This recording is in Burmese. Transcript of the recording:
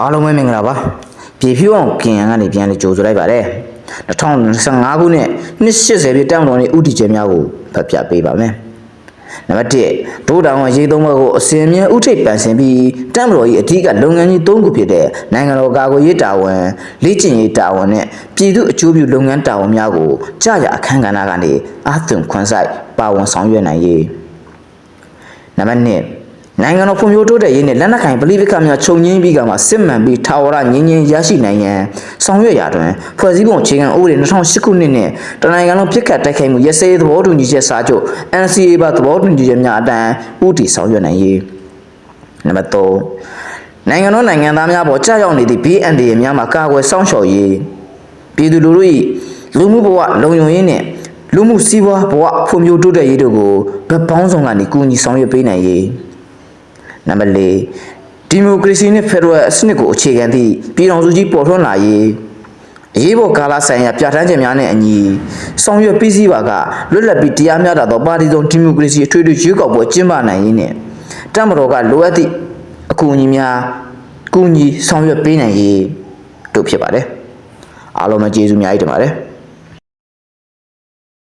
အားလုံးပဲမင်္ဂလာပါပြေဖြူအောင်ကင်ရန်ကနေပြန်လေကြိုဆိုလိုက်ပါတယ်2025ခုနှစ်နှစ်80ပြည့်တောင်တော်နေဥတီကျဲများကိုဖတ်ပြပေးပါမယ်နံပါတ်1ဒိုးတောင်ရေးသုံးဘက်ကိုအစဉ်အမြဲဥထိပ်ပန်ဆင်ပြီးတမ်မတော်၏အထူးကလုပ်ငန်းကြီး၃ခုဖြစ်တဲ့နိုင်ငံတော်ကာကွယ်ရေးတာဝန်လေ့ကျင့်ရေးတာဝန်နဲ့ပြည်သူအကျိုးပြုလုပ်ငန်းတာဝန်များကိုကြာရအခမ်းကဏ္ဍကနေအာသွင်ခွန်ဆိုင်ပါဝင်ဆောင်ရွက်နိုင်ရေးနံပါတ်1 နိုင်ငံတော်ဖွံ့ဖြိုးတိုးတက်ရေးနဲ့လက်နက်ကိုင်ပဋိပက္ခများချုပ်ငြိမ်းပြီးကမှစစ်မှန်ပြီးထာဝရငြိမ်းချမ်းရရှိနိုင်ရန်ဆောင်ရွက်ရာတွင်ဖွဲ့စည်းပုံအခြေခံဥပဒေ2008ခုနှစ်နှင့်တနိုင်ငံလုံးပြစ်ခတ်တိုက်ခိုက်မှုရစရေးသဘောတူညီချက်စာချုပ် NCA ပါသဘောတူညီချက်များအတန်းဥတီဆောင်ရွက်နိုင်ရေးနံပါတ်3နိုင်ငံတော်နိုင်ငံသားများပေါ်ကြာရောက်နေသည့် BND များမှာကာကွယ်စောင့်ရှောက်ရေးပြည်သူလူထု၏လူမှုဘဝလုံခြုံရေးနဲ့လူမှုစီးပွားဘဝဖွံ့ဖြိုးတိုးတက်ရေးတို့ကိုဗတ်ပေါင်းဆောင်ကနေကူညီဆောင်ရွက်ပေးနိုင်ရေး နံပါတ်၄ဒီမိုကရေစီနဲ့ဖက်ဒရယ်အစနစ်ကိုအခြေခံသည့်ပြည်ထောင်စုကြီးပေါ်ထွန်းလာရေးအရေးပေါ်ကာလဆိုင်ရာပြဋ္ဌာန်းချက်များနဲ့အညီဆောင်ရွက်ပြီးစီးပါကလွတ်လပ်ပြီးတရားမျှတသောပါတီစုံဒီမိုကရေစီအထွေထွေရွေးကောက်ပွဲကျင်းပနိုင်ရေးနဲ့တမတော်ကလိုအပ်သည့်အကူအညီများကူညီဆောင်ရွက်ပေးနိုင်ရေးတို့ဖြစ်ပါတယ်အားလုံးပဲကျေးဇူးအများကြီးတင်ပါတယ်